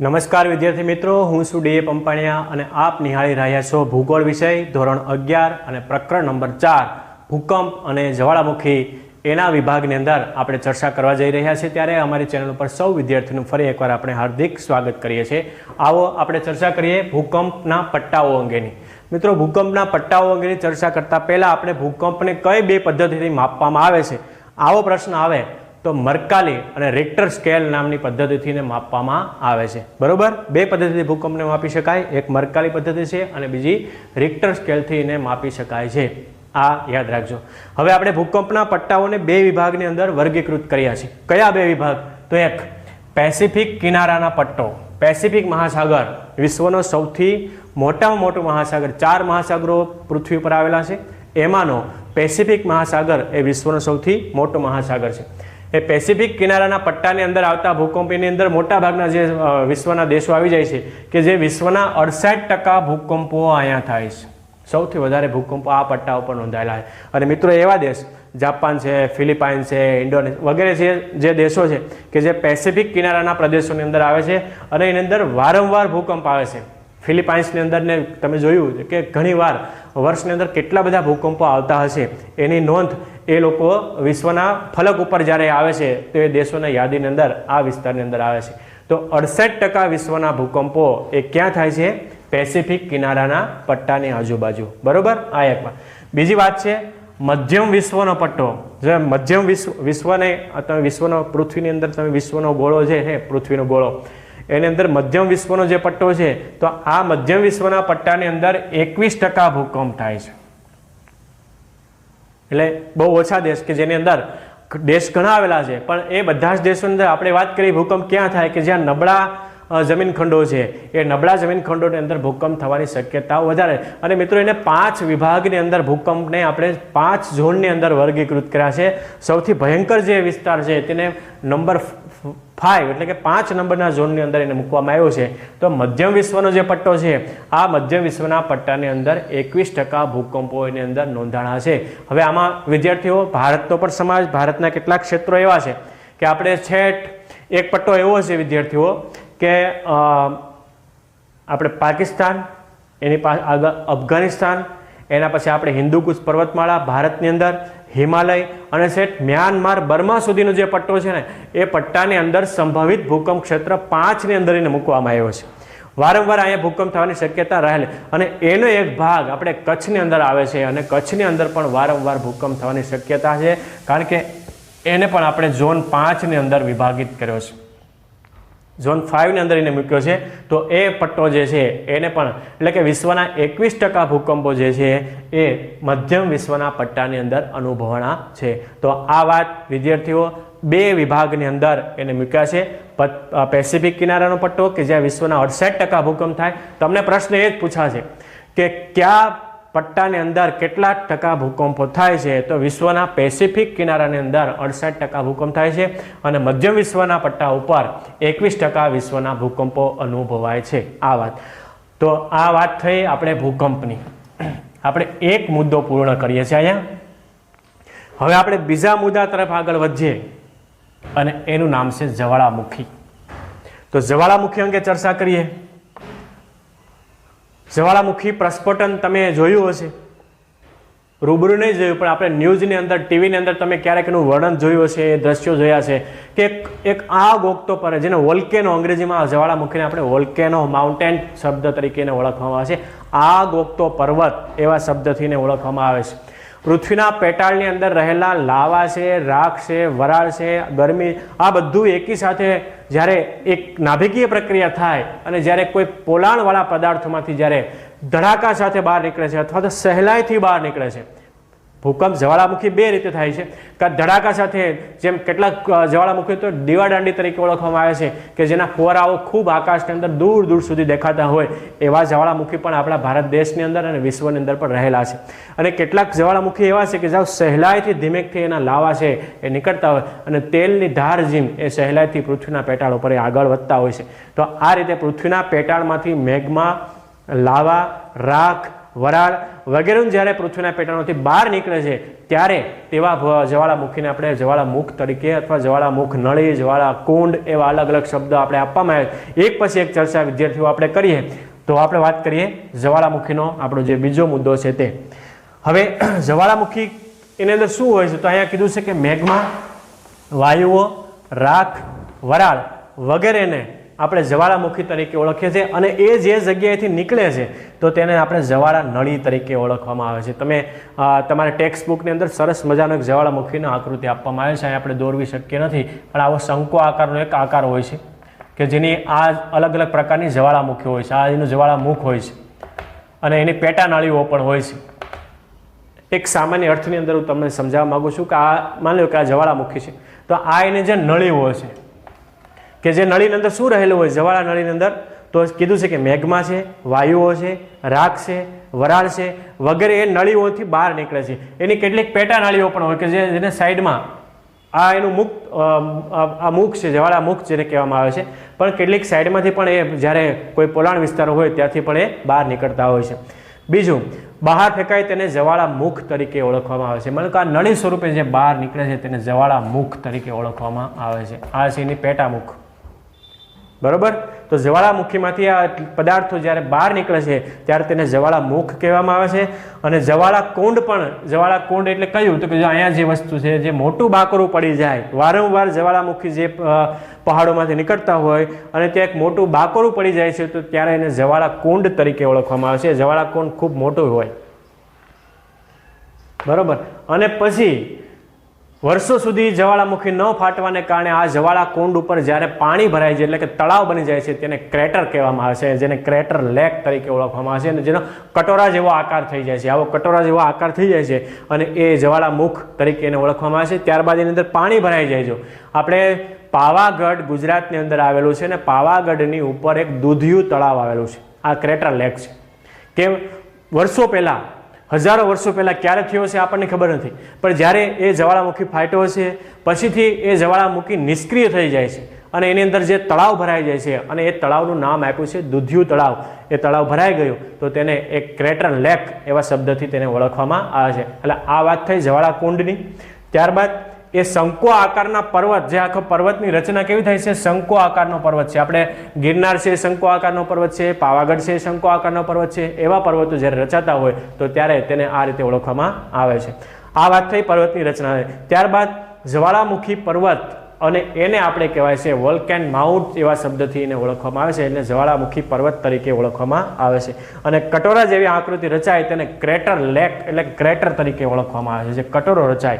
નમસ્કાર વિદ્યાર્થી મિત્રો, હું છું ડીએ પંપાણિયા અને આપ નિહાળી રહ્યા છો ભૂગોળ વિષય ધોરણ અગિયાર અને પ્રકરણ નંબર ચાર, ભૂકંપ અને જ્વાળામુખી. એના વિભાગની અંદર આપણે ચર્ચા કરવા જઈ રહ્યા છીએ ત્યારે અમારી ચેનલ ઉપર સૌ વિદ્યાર્થીનું ફરી એકવાર આપણે હાર્દિક સ્વાગત કરીએ છીએ. આવો આપણે ચર્ચા કરીએ ભૂકંપના પટ્ટાઓ અંગેની. મિત્રો, ભૂકંપના પટ્ટાઓ અંગેની ચર્ચા કરતા પહેલા આપણે ભૂકંપને કઈ બે પદ્ધતિથી માપવામાં આવે છે? આવો પ્રશ્ન આવે. તો મરકાલી અને રિક્ટર સ્કેલ નામની પદ્ધતિથી માપવામાં આવે છે. બરોબર? બે પદ્ધતિથી ભૂકંપને માપી શકાય. એક મરકાલી પદ્ધતિ છે અને બીજી રિક્ટર સ્કેલથી એને માપી શકાય છે. આ યાદ રાખજો. હવે આપણે ભૂકંપના પટ્ટાઓને બે વિભાગની અંદર વર્ગીકૃત કર્યા છે. કયા બે વિભાગ? તો એક પેસિફિક કિનારાના પટ્ટો. પેસિફિક મહાસાગર. વિશ્વનો સૌથી મોટામાં મોટો મહાસાગર. ચાર મહાસાગરો પૃથ્વી પર આવેલા છે. એમાંનો પેસિફિક મહાસાગર એ વિશ્વનો સૌથી મોટો મહાસાગર છે. એ પેસિફિક કિનારાના પટ્ટાની અંદર આવતા ભૂકંપની અંદર મોટા ભાગના જે વિશ્વના દેશો આવી જાય છે કે જે વિશ્વના અડસાઠ ટકા ભૂકંપો અહીંયા થાય છે. સૌથી વધારે ભૂકંપો આ પટ્ટા ઉપર નોંધાયેલા છે. અને મિત્રો એવા દેશ, જાપાન છે ફિલિપાઇન છે ઇન્ડોનેશિયા વગેરે છે, જે દેશો છે કે જે પેસિફિક કિનારાના પ્રદેશોની અંદર આવે છે અને એની અંદર વારંવાર ભૂકંપ આવે છે. ફિલિપાઇન્સની અંદર ને તમે જોયું કે ઘણીવાર વર્ષની અંદર કેટલા બધા ભૂકંપો આવતા હશે એની નોંધ એ લોકો વિશ્વના ફલક ઉપર જ્યારે આવે છે, તો એ દેશોના યાદીની અંદર, આ વિસ્તારની અંદર આવે છે. તો અડસઠ ટકા વિશ્વના ભૂકંપો એ ક્યાં થાય છે? પેસિફિક કિનારાના પટ્ટાની આજુબાજુ. બરોબર? આ એકમાં. બીજી વાત છે, મધ્યમ વિશ્વનો પટ્ટો. જે મધ્યમ વિશ્વ, વિશ્વને, તમે વિશ્વનો, પૃથ્વીની અંદર તમે વિશ્વનો ગોળો છે, હે, પૃથ્વીનો ગોળો. એની અંદર મધ્યમ વિશ્વનો જે પટ્ટો છે, તો આ મધ્યમ વિશ્વના પટ્ટાની અંદર એકવીસ ટકા ભૂકંપ થાય છે. એટલે બહુ ઓછા દેશ કે જેની અંદર દેશ ઘણા આવેલા છે, પણ એ બધા જ દેશોની અંદર આપણે વાત કરીએ ભૂકંપ ક્યાં થાય કે જ્યાં નબળા જમીન ખંડો છે, એ નબળા જમીન ખંડોની અંદર ભૂકંપ થવાની શક્યતાઓ વધારે. અને મિત્રો એને પાંચ વિભાગની અંદર ભૂકંપને આપણે પાંચ ઝોનની અંદર વર્ગીકૃત કર્યા છે. સૌથી ભયંકર જે વિસ્તાર છે, તેને નંબર ફાઇવ એટલે કે પાંચ નંબરના ઝોનની અંદર એને મૂકવામાં આવ્યો છે. તો મધ્યમ વિશ્વનો જે પટ્ટો છે, આ મધ્યમ વિશ્વના પટ્ટાની અંદર એકવીસ ટકા ભૂકંપો એની અંદર નોંધાણા છે. હવે આમાં વિદ્યાર્થીઓ, ભારતનો પણ સમાજ, ભારતના કેટલાક ક્ષેત્રો એવા છે કે આપણે છેટ એક પટ્ટો એવો છે વિદ્યાર્થીઓ કે આપણે પાકિસ્તાન, એની પાસે આગળ અફઘાનિસ્તાન, એના પછી આપણે હિન્દુકુશ પર્વતમાળા, ભારતની અંદર હિમાલય અને સેટ મ્યાનમાર બર્મા સુધીનો જે પટ્ટો છે ને, એ પટ્ટાની અંદર સંભવિત ભૂકંપ ક્ષેત્ર પાંચની અંદર એને મૂકવામાં આવ્યો છે. વારંવાર અહીંયા ભૂકંપ થવાની શક્યતા રહેલી. અને એનો એક ભાગ આપણે કચ્છની અંદર આવે છે અને કચ્છની અંદર પણ વારંવાર ભૂકંપ થવાની શક્યતા છે. કારણ કે એને પણ આપણે ઝોન પાંચની અંદર વિભાગિત કર્યો છે. ઝોન ફાઇવની અંદર એને મૂક્યો છે. તો એ પટ્ટો જે છે, એને પણ એટલે કે વિશ્વના એકવીસ ટકા ભૂકંપો જે છે, એ મધ્યમ વિશ્વના પટ્ટાની અંદર અનુભવાણા છે. તો આ વાત વિદ્યાર્થીઓ બે વિભાગની અંદર એને મૂક્યા છે. પેસિફિક કિનારાનો પટ્ટો કે જ્યાં વિશ્વના અડસઠ ટકા ભૂકંપ થાય. તમને પ્રશ્ન એ જ પૂછાશે કે કયા પટ્ટાની અંદર કેટલા ટકા ભૂકંપો થાય છે, તો વિશ્વના પેસિફિક કિનારાની અંદર અડસઠ ટકા ભૂકંપ થાય છે અને મધ્યમ વિશ્વના પટ્ટા ઉપર એકવીસ ટકા વિશ્વના ભૂકંપો અનુભવાય છે. આ વાત. તો આ વાત થઈ આપણે ભૂકંપની. આપણે એક મુદ્દો પૂર્ણ કરીએ છીએ અહીંયા. હવે આપણે બીજા મુદ્દા તરફ આગળ વધીએ અને એનું નામ છે જ્વાળામુખી. તો જ્વાળામુખી અંગે ચર્ચા કરીએ. જ્વાળામુખી પ્રસ્ફોટન તમે જોયું હશે. રૂબરૂ નહીં જોયું, પણ આપણે ન્યૂઝની અંદર, ટીવીની અંદર તમે ક્યારેક એનું વર્ણન જોયું હશે, એ દ્રશ્યો જોયા છે કે એક એક આગ ઓગતો પર, જેને વોલ્કેનો અંગ્રેજીમાં જ્વાળામુખીને આપણે વોલ્કેનો માઉન્ટેન શબ્દ તરીકે એને ઓળખવામાં આવે છે. આગ ઓગતો પર્વત એવા શબ્દથી એને ઓળખવામાં આવે છે. પૃથ્વીના પેટાળની અંદર રહેલા લાવા છે, રાખ છે, વરાળ છે, ગરમી, આ બધું એકી સાથે જ્યારે એક નાભિકીય પ્રક્રિયા થાય અને જ્યારે કોઈ પોલાણવાળા પદાર્થોમાંથી જ્યારે ધડાકા સાથે બહાર નીકળે છે અથવા તો સહેલાઈથી બહાર નીકળે છે ભૂકંપ જ્વાળામુખી બે રીતે થાય છે. કે ધડાકા સાથે જેમ કેટલાક જ્વાળામુખી તો દીવાદાંડી તરીકે ઓળખવામાં આવે છે કે જેના ફુવારાઓ ખૂબ આકાશની અંદર દૂર દૂર સુધી દેખાતા હોય એવા જ્વાળામુખી પણ આપણા ભારત દેશની અંદર અને વિશ્વની અંદર પણ રહેલા છે. અને કેટલાક જ્વાળામુખી એવા છે કે જ્યાં સહેલાઈથી ધીમેકથી એના લાવા છે એ નીકળતા હોય અને તેલની ધાર જીમ એ સહેલાઈથી પૃથ્વીના પેટાળ ઉપર આગળ વધતા હોય છે. તો આ રીતે પૃથ્વીના પેટાળમાંથી મેઘમાં લાવા, રાખ વરાળ વગેરેનું જ્યારે પૃથ્વીના પેટાળમાંથી બહાર નીકળે છે, ત્યારે તેવા જવાળામુખીને આપણે જ્વાળામુખ તરીકે અથવા જ્વાળામુખ નળી જ્વાળાકુંડ એવા અલગ અલગ શબ્દો આપણે આપવામાં આવે. એક પછી એક ચર્ચા વિદ્યાર્થીઓ આપણે કરીએ. તો આપણે વાત કરીએ જ્વાળામુખીનો આપણો જે બીજો મુદ્દો છે તે. હવે જ્વાળામુખી એની અંદર શું હોય છે? તો અહીંયા કીધું છે કે મેઘમાં વાયુઓ, રાખ, વરાળ વગેરેને આપણે જ્વાળામુખી તરીકે ઓળખીએ છીએ અને એ જે જગ્યાએથી નીકળે છે, તો તેને આપણે જ્વાળા નળી તરીકે ઓળખવામાં આવે છે. તમે તમારા ટેક્સ્ટ બુકની અંદર સરસ મજાનો એક જ્વાળામુખીનો આકૃતિ આપવામાં આવે છે. અહીં આપણે દોરવી શક્ય નથી, પણ આવો શંકુ આકારનો એક આકાર હોય છે, કે જેની આ અલગ અલગ પ્રકારની જ્વાળામુખી હોય છે. આ એનું જ્વાળામુખ હોય છે. અને એની પેટા નળીઓ પણ હોય છે. એક સામાન્ય અર્થની અંદર હું તમને સમજાવવા માંગુ છું કે આ, માની લો કે આ જવાળામુખી છે. તો આ એની જે નળીઓ છે કે જે નળીની અંદર શું રહેલું હોય, જવાળા નળીની અંદર, તો કીધું છે કે મેઘમાં છે, વાયુઓ છે, રાખ છે, વરાળ છે, વગેરે એ નળીઓથી બહાર નીકળે છે. એની કેટલીક પેટા નળીઓ પણ હોય કે જેને સાઈડમાં આ એનું મુખ આ મુખ છે, જવાળા મુખ જેને કહેવામાં આવે છે, પણ કેટલીક સાઈડમાંથી પણ એ જ્યારે કોઈ પોલાણ વિસ્તારો હોય ત્યાંથી પણ એ બહાર નીકળતા હોય છે. બીજું, બહાર ફેંકાય તેને જવાળા મુખ તરીકે ઓળખવામાં આવે છે. મને કે આ નળી સ્વરૂપે જે બહાર નીકળે છે તેને જવાળા મુખ તરીકે ઓળખવામાં આવે છે. આ છે એની પેટામુખ બરોબર? તો જ્વાળામુખીમાંથી આ પદાર્થો જ્યારે બહાર નીકળે છે, ત્યારે તેને જ્વાળામુખ કહેવામાં આવે છે. અને જ્વાળા કુંડ પણ, જ્વાળા કુંડ એટલે કયું? તો કે જો અહીંયા જે વસ્તુ છે, જે મોટું બાકરું પડી જાય, વારંવાર જ્વાળામુખી જે પહાડોમાંથી નીકળતા હોય અને ત્યાં એક મોટું બાકરું પડી જાય છે, તો ત્યારે એને જ્વાળા કુંડ તરીકે ઓળખવામાં આવે છે. જ્વાળા કુંડ ખૂબ મોટું હોય. બરોબર? અને પછી વર્ષો સુધી જવાળામુખી ન ફાટવાને કારણે આ જવાળા કુંડ ઉપર જ્યારે પાણી ભરાય છે એટલે કે તળાવ બની જાય છે તેને ક્રેટર કહેવામાં આવે છે, જેને ક્રેટર લેક તરીકે ઓળખવામાં આવે છે અને જેનો કટોરા જેવો આકાર થઈ જાય છે. આવો કટોરા જેવો આકાર થઈ જાય છે અને એ જવાળામુખ તરીકે એને ઓળખવામાં આવે છે. ત્યારબાદ એની અંદર પાણી ભરાઈ જાય છે. આપણે પાવાગઢ ગુજરાતની અંદર આવેલું છે અને પાવાગઢની ઉપર એક દૂધિયું તળાવ આવેલું છે. આ ક્રેટર લેક છે. કેમ? વર્ષો પહેલાં હજારો વર્ષો પહેલાં ક્યારે થયો છે આપણને ખબર નથી. પણ જ્યારે એ જવાળામુખી ફાટ્યો છે પછીથી એ જવાળામુખી નિષ્ક્રિય થઈ જાય છે અને એની અંદર જે તળાવ ભરાઈ જાય છે અને એ તળાવનું નામ આપ્યું છે દુધિયું તળાવ. એ તળાવ ભરાઈ ગયું તો તેને એક ક્રેટર લેક એવા શબ્દથી તેને ઓળખવામાં આવે છે. એટલે આ વાત થઈ જવાળા કુંડની ત્યારબાદ એ શંકો આકારના પર્વત, જે આખો પર્વતની રચના કેવી થાય છે? શંકો આકારનો પર્વત છે. આપણે ગિરનાર છે શંકો આકારનો પર્વત છે, પાવાગઢ છે શંકો આકારનો પર્વત છે, એવા પર્વતો જ્યારે રચાતા હોય, તો ત્યારે તેને આ રીતે ઓળખવામાં આવે છે. આ વાત થઈ પર્વતની રચના ત્યારબાદ જ્વાળામુખી પર્વત અને એને આપણે કહેવાય છે વોલ્કેન માઉન્ટ એવા શબ્દથી એને ઓળખવામાં આવે છે એટલે જ્વાળામુખી પર્વત તરીકે ઓળખવામાં આવે છે. અને કટોરા જેવી આકૃતિ રચાય તેને ક્રેટર લેક એટલે ક્રેટર તરીકે ઓળખવામાં આવે છે, જે કટોરો રચાય.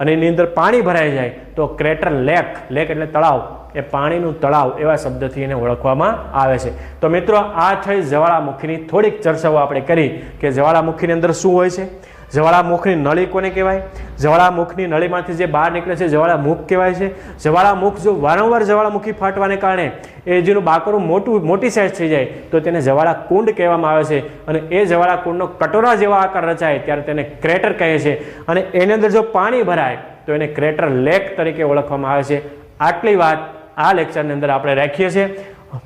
અને એની અંદર પાણી ભરાઈ જાય તો ક્રેટર લેક લેક એટલે તળાવ. એ પાણીનું તળાવ એવા શબ્દથી એને ઓળખવામાં આવે છે. તો મિત્રો, આ થઈ જ્વાળામુખીની થોડીક ચર્ચાઓ આપણે કરી કે જ્વાળામુખીની અંદર શું હોય છે? જ્વાળામુખની નળી કોને કહેવાય? જ્વાળામુખની નળીમાંથી જે બહાર નીકળે છે જ્વાળામુખ કહેવાય છે. જ્વાળામુખ જો વારંવાર જ્વાળામુખી ફાટવાને કારણે એ જેનું બાકરું મોટું, મોટી સાઇઝ થઈ જાય, તો તેને જવાળા કુંડ કહેવામાં આવે છે. અને એ જવાળા કુંડનો કટોરા જેવા આકાર રચાય, ત્યારે તેને ક્રેટર કહે છે. અને એની અંદર જો પાણી ભરાય, તો એને ક્રેટર લેક તરીકે ઓળખવામાં આવે છે. આટલી વાત આ લેક્ચરની અંદર આપણે રાખીએ છીએ.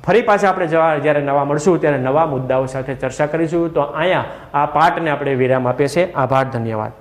ફરી પાછા આપણે જવા જ્યારે નવા મળશું, ત્યારે નવા મુદ્દાઓ સાથે ચર્ચા કરીશું. તો અહીંયા આ પાઠને આપણે વિરામ આપીએ છીએ. આભાર, ધન્યવાદ.